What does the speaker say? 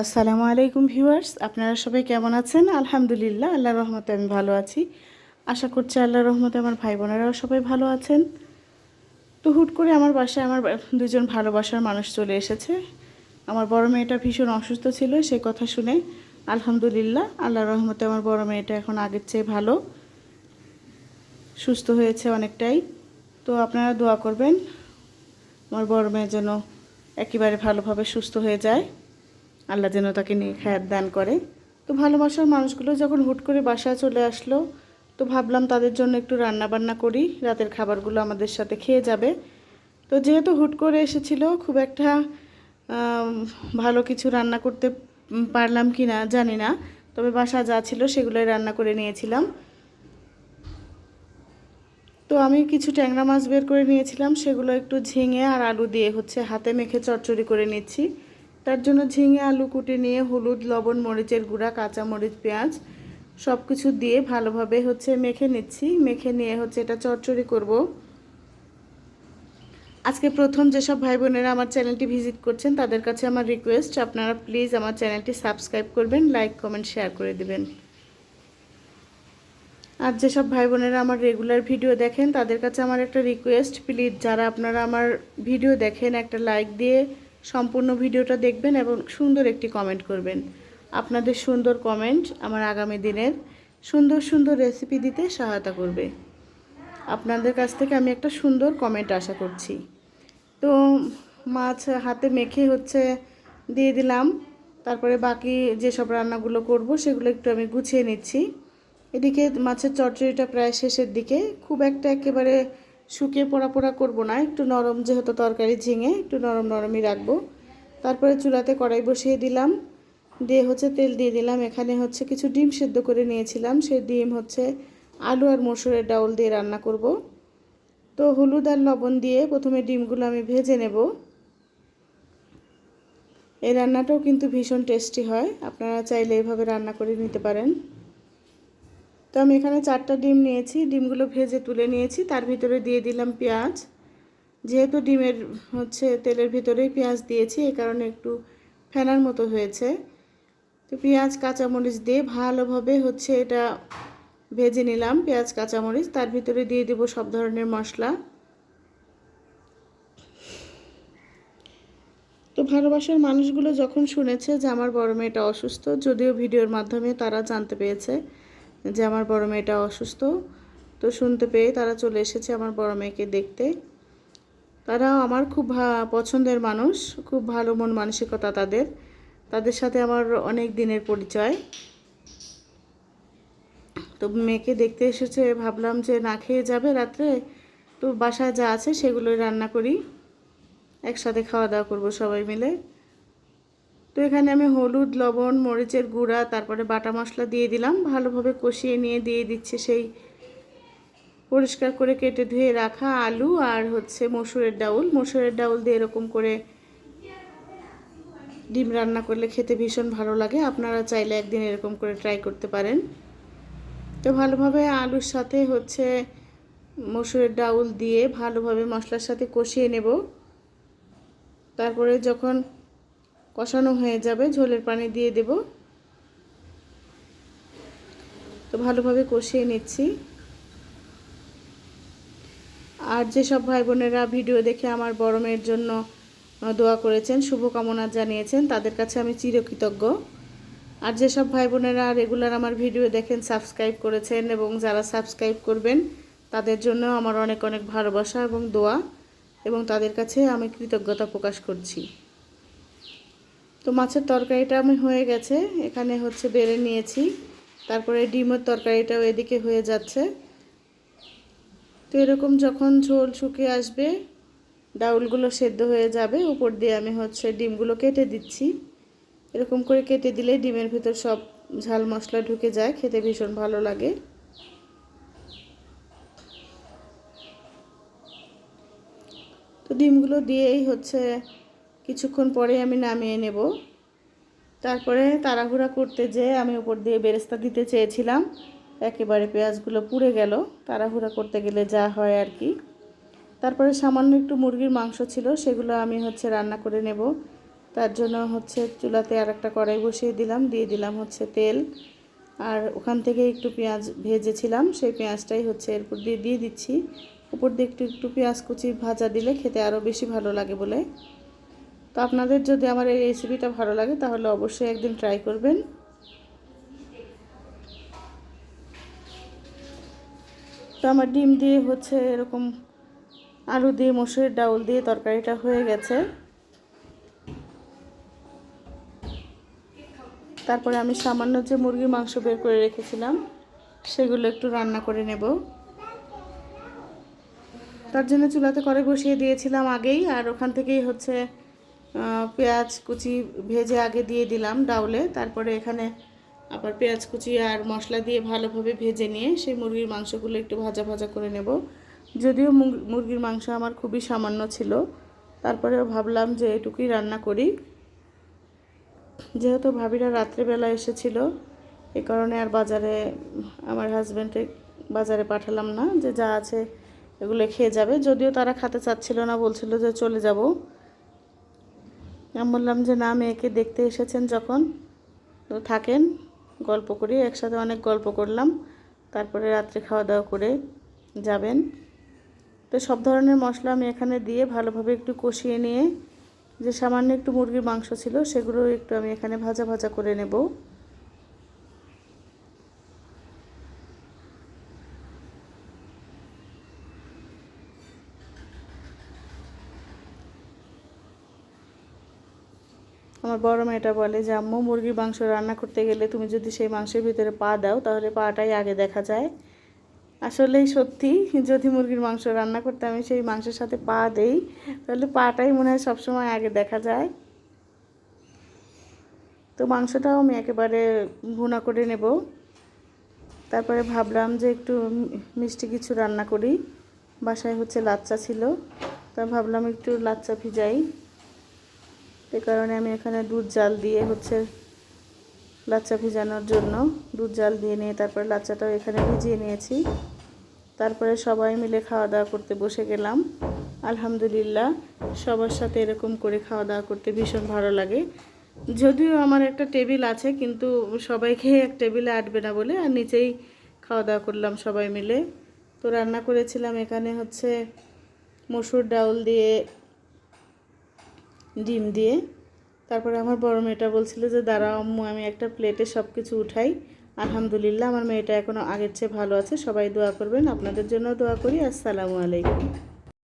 আসসালামু আলাইকুম ভিউয়ার্স, আপনারা সবাই কেমন আছেন? আলহামদুলিল্লাহ আল্লাহ রহমতে আমি ভালো আছি। আশা করছি আল্লাহ রহমতে আমার ভাই বোনেরাও সবাই ভালো আছেন। তো হুট করে আমার বাসায় আমার দুজন ভালোবাসার মানুষ চলে এসেছে। আমার বড় মেয়েটা ভীষণ অসুস্থ ছিল সেই কথা শুনে আলহামদুলিল্লাহ আল্লাহ রহমতে আমার বড় মেয়েটা এখন আগের চেয়ে ভালো। সুস্থ হয়েছে অনেকটাই। তো আপনারা দোয়া করবেন, আমার বড় মেয়ে যেন একেবারে ভালোভাবে সুস্থ হয়ে যায়। আল্লাহ যেন তাকে নিয়ে খায়াত দান করে। তো ভালোবাসার মানুষগুলো যখন হুট করে বাসায় চলে আসলো, তো ভাবলাম তাদের জন্য একটু রান্না বান্না করি, রাতের খাবারগুলো আমাদের সাথে খেয়ে যাবে। তো যেহেতু হুট করে এসেছিল, খুব একটা ভালো কিছু রান্না করতে পারলাম কি না জানি না। তবে বাসা যা ছিল সেগুলোই রান্না করে নিয়েছিলাম। তো আমি কিছু ট্যাংরা মাছ বের করে নিয়েছিলাম, সেগুলো একটু ঝিঙে আর আলু দিয়ে হচ্ছে হাতে মেখে চচ্চড়ি করে নিচ্ছি। তার জন্য ঝিঙে, আলু কুটে নিয়ে হলুদ, লবণ, মরিচের গুঁড়া, কাঁচা মরিচ, পেঁয়াজ সব কিছু দিয়ে ভালোভাবে হচ্ছে মেখে নিচ্ছি। মেখে নিয়ে হচ্ছে এটা চচ্চড়ি করব। আজকে প্রথম যেসব ভাই বোনেরা আমার চ্যানেলটি ভিজিট করছেন, তাদের কাছে আমার রিকোয়েস্ট আপনারা প্লিজ আমার চ্যানেলটি সাবস্ক্রাইব করবেন লাইক কমেন্ট শেয়ার করে দেবেন। আর যেসব ভাই বোনেরা আমার রেগুলার ভিডিও দেখেন, তাদের কাছে আমার একটা রিকোয়েস্ট প্লিজ যারা আপনারা আমার ভিডিও দেখেন, একটা লাইক দিয়ে সম্পূর্ণ ভিডিওটা দেখবেন এবং সুন্দর একটি কমেন্ট করবেন। আপনাদের সুন্দর কমেন্ট আমার আগামী দিনের সুন্দর সুন্দর রেসিপি দিতে সহায়তা করবে। আপনাদের কাছ থেকে আমি একটা সুন্দর কমেন্ট আশা করছি। তো মাছ হাতে মেখে হচ্ছে দিয়ে দিলাম। তারপরে বাকি যেসব রান্নাগুলো করব সেগুলো একটু আমি গুছিয়ে নিচ্ছি। এদিকে মাছের চচ্চড়িটা প্রায় শেষের দিকে। খুব একটা একেবারে শুকিয়ে পোড়া পোড়া করব না, একটু নরম যেহেতু তরকারি ঝিঙে, একটু নরম নরমই রাখব। তারপরে চুলাতে কড়াই বসিয়ে দিলাম। দিয়ে হচ্ছে তেল দিয়ে দিলাম। এখানে হচ্ছে কিছু ডিম সেদ্ধ করে নিয়েছিলাম। সেই ডিম হচ্ছে আলু আর মসুরের ডাউল দিয়ে রান্না করব। তো হলুদ আর লবণ দিয়ে প্রথমে ডিমগুলো আমি ভেজে নেব। এই রান্নাটাও কিন্তু ভীষণ টেস্টি হয়। আপনারা চাইলে এভাবে রান্না করে নিতে পারেন। তো আমি এখানে চারটা ডিম নিয়েছি, ডিমগুলো ভেজে তুলে নিয়েছি, তার ভিতরে দিয়ে দিলাম পেঁয়াজ। যেহেতু ডিমের হচ্ছে তেলের ভিতরেই পেঁয়াজ দিয়েছি এই কারণে একটু ফেনার মতো হয়েছে। তো পেঁয়াজ, কাঁচামরিচ দিয়ে ভালোভাবে হচ্ছে এটা ভেজে নিলাম, পেঁয়াজ, কাঁচামরিচ, তার ভিতরে দিয়ে দেব সব ধরনের মশলা। তো ভালোবাসার মানুষগুলো যখন শুনেছে যে আমার বড় মেয়েটা অসুস্থ, যদিও ভিডিওর মাধ্যমে তারা জানতে পেরেছে যে আমার বড় মেয়েটা অসুস্থ। তো শুনতে পেয়ে তারা চলে এসেছে আমার বড় মেয়েকে দেখতে। তারাও আমার খুব পছন্দের মানুষ, খুব ভালো মন মানসিকতা তাদের। তাদের সাথে আমার অনেক দিনের পরিচয়। তো মেয়েকে দেখতে এসেছে, ভাবলাম যে না খেয়ে যাবে রাত্রে। তো বাসায় যা আছে সেগুলোই রান্না করি। একসাথে খাওয়া দাওয়া করব সবাই মিলে। তো এখানে আমি হলুদ, লবণ, মরিচের গুঁড়া, তারপরে বাটা মশলা দিয়ে দিলাম। ভালোভাবে কষিয়ে নিয়ে দিয়ে দিচ্ছে সেই পরিষ্কার করে কেটে ধুয়ে রাখা আলু আর হচ্ছে মসুরের ডাউল। মসুরের ডাউল দিয়ে এরকম করে ডিম রান্না করলে খেতে ভীষণ ভালো লাগে। আপনারা চাইলে একদিন এরকম করে ট্রাই করতে পারেন। তো ভালোভাবে আলুর সাথে হচ্ছে মসুরের ডাউল দিয়ে ভালোভাবে মশলার সাথে কষিয়ে নেব। তারপরে যখন কষানো হয়ে যাবে, ঝোলের পানি দিয়ে দেব। তো ভালোভাবে কষিয়ে নিচ্ছি। আর যেসব ভাই বোনেরা ভিডিও দেখে আমার বড় মেয়ের জন্য দোয়া করেছেন, শুভকামনা জানিয়েছেন, তাদের কাছে আমি চিরকৃতজ্ঞ। আর যেসব ভাই বোনেরা রেগুলার আমার ভিডিও দেখেন, সাবস্ক্রাইব করেছেন এবং যারা সাবস্ক্রাইব করবেন, তাদের জন্য আমার অনেক অনেক ভালোবাসা এবং দোয়া এবং তাদের কাছে আমি কৃতজ্ঞতা প্রকাশ করছি। তো মাছের তরকারিটা আমি হয়ে গেছে। এখানে হচ্ছে বেড়ে নিয়েছি। তারপরে ডিমের তরকারিটাও এদিকে হয়ে যাচ্ছে। তো এরকম যখন ঝোল শুকিয়ে আসবে, ডাউলগুলো সেদ্ধ হয়ে যাবে। উপর দিয়ে আমি হচ্ছে ডিমগুলো কেটে দিচ্ছি। এরকম করে কেটে দিলে ডিমের ভিতর সব ঝাল মশলা ঢুকে যায়। খেতে ভীষণ ভালো লাগে। তো ডিমগুলো দিয়েই হচ্ছে কিছুক্ষণ পরে আমি নামিয়ে নেব। তারপরে তাড়াহুড়া করতে যেয়ে আমি উপর দিয়ে বেরেস্তা দিতে চেয়েছিলাম। একেবারে পেঁয়াজগুলো পুড়ে গেল। তাড়াহুড়া করতে গেলে যা হয় আর কি। তারপরে সামান্য একটু মুরগির মাংস ছিল, সেগুলো আমি হচ্ছে রান্না করে নেব। তার জন্য হচ্ছে চুলাতে আর একটা কড়াই বসিয়ে দিলাম। দিয়ে দিলাম হচ্ছে তেল। আর ওখান থেকে একটু পেঁয়াজ ভেজেছিলাম। সেই পেঁয়াজটাই হচ্ছে এরপর দিয়ে দিয়ে দিচ্ছি। উপর দিয়ে একটু একটু পেঁয়াজ কুচি ভাজা দিলে খেতে আরও বেশি ভালো লাগে বলে। তো আপনাদের যদি আমার এই রেসিপিটা ভালো লাগে, তাহলে অবশ্যই একদিন ট্রাই করবেন। তো আমার ডিম দিয়ে হচ্ছে এরকম আলু দিয়ে, মসুরের ডাউল দিয়ে তরকারিটা হয়ে গেছে। তারপরে আমি সামান্য যে মুরগির মাংস বের করে রেখেছিলাম, সেগুলো একটু রান্না করে নেব। তার জন্য চুলাতে করে বসিয়ে দিয়েছিলাম আগেই, আর ওখান থেকেই হচ্ছে পেঁয়াজ কুচি ভেজে আগে দিয়ে দিলাম ডাউলে। তারপরে এখানে আবার পেঁয়াজ কুচি আর মশলা দিয়ে ভালোভাবে ভেজে নিয়ে সেই মুরগির মাংসগুলো একটু ভাজা ভাজা করে নেব। যদিও মুরগির মাংস আমার খুবই সামান্য ছিল। তারপরেও ভাবলাম যে এটুকুই রান্না করি। যেহেতু ভাবিরা রাত্রেবেলা এসেছিল, এ কারণে আর বাজারে আমার হাজব্যান্ডে বাজারে পাঠালাম না যে যা আছে এগুলো খেয়ে যাবে। যদিও তারা খেতে চাচ্ছিল না, বলছিল যে চলে যাব। আমি বললাম যে, না, মেয়েকে দেখতে এসেছেন যখন? তো থাকেন, গল্প করি, একসাথে অনেক গল্প করলাম। তারপরে রাত্রে খাওয়া দাওয়া করে যাবেন। তো সব ধরনের মশলা আমি এখানে দিয়ে ভালোভাবে একটু কষিয়ে নিয়ে, যে সামান্য একটু মুরগির মাংস ছিল, সেগুলো একটু আমি এখানে ভাজা ভাজা করে নেব। আমার বড় মেয়েটা বলে যে, আম্মু, মুরগির মাংস রান্না করতে গেলে তুমি যদি সেই মাংসের ভিতরে পা দাও, তাহলে পাটাই আগে দেখা যায়। আসলেই সত্যি, যদি মুরগির মাংস রান্না করতে আমি সেই মাংসের সাথে পা দেই, তাহলে পাটাই মনে হয় সবসময় আগে দেখা যায়। তো মাংসটাও আমি একেবারে ভুনা করে নেব। তারপরে ভাবলাম যে একটু মিষ্টি কিছু রান্না করি। বাসায় হচ্ছে লাচ্চা ছিল, তা ভাবলাম একটু লাচ্চা ভিজাই। এ কারণে আমি এখানে দুধ জাল দিয়ে হচ্ছে লাচ্চা ভিজানোর জন্য দুধ জাল দিয়ে নিয়ে তারপরে লাচ্চাটাও এখানে ভিজিয়ে নিয়েছি। তারপরে সবাই মিলে খাওয়া দাওয়া করতে বসে গেলাম। আলহামদুলিল্লাহ সবার সাথে এরকম করে খাওয়া দাওয়া করতে ভীষণ ভালো লাগে। যদিও আমার একটা টেবিল আছে, কিন্তু সবাই খেয়ে এক টেবিলে আটবে না বলে আর নিচেই খাওয়া দাওয়া করলাম সবাই মিলে। তো রান্না করেছিলাম এখানে হচ্ছে মসুর ডাউল দিয়ে ডিম দিয়ে। তারপরে আমার বড় মেয়েটা বলছিল যে, দাঁড়াও আম্মু, আমি একটা প্লেটে সব কিছু উঠাই। আলহামদুলিল্লাহ, আমার মেয়েটা এখনও আগের চেয়ে ভালো আছে। সবাই দোয়া করবেন। আপনাদের জন্য দোয়া করি। আসসালামু আলাইকুম।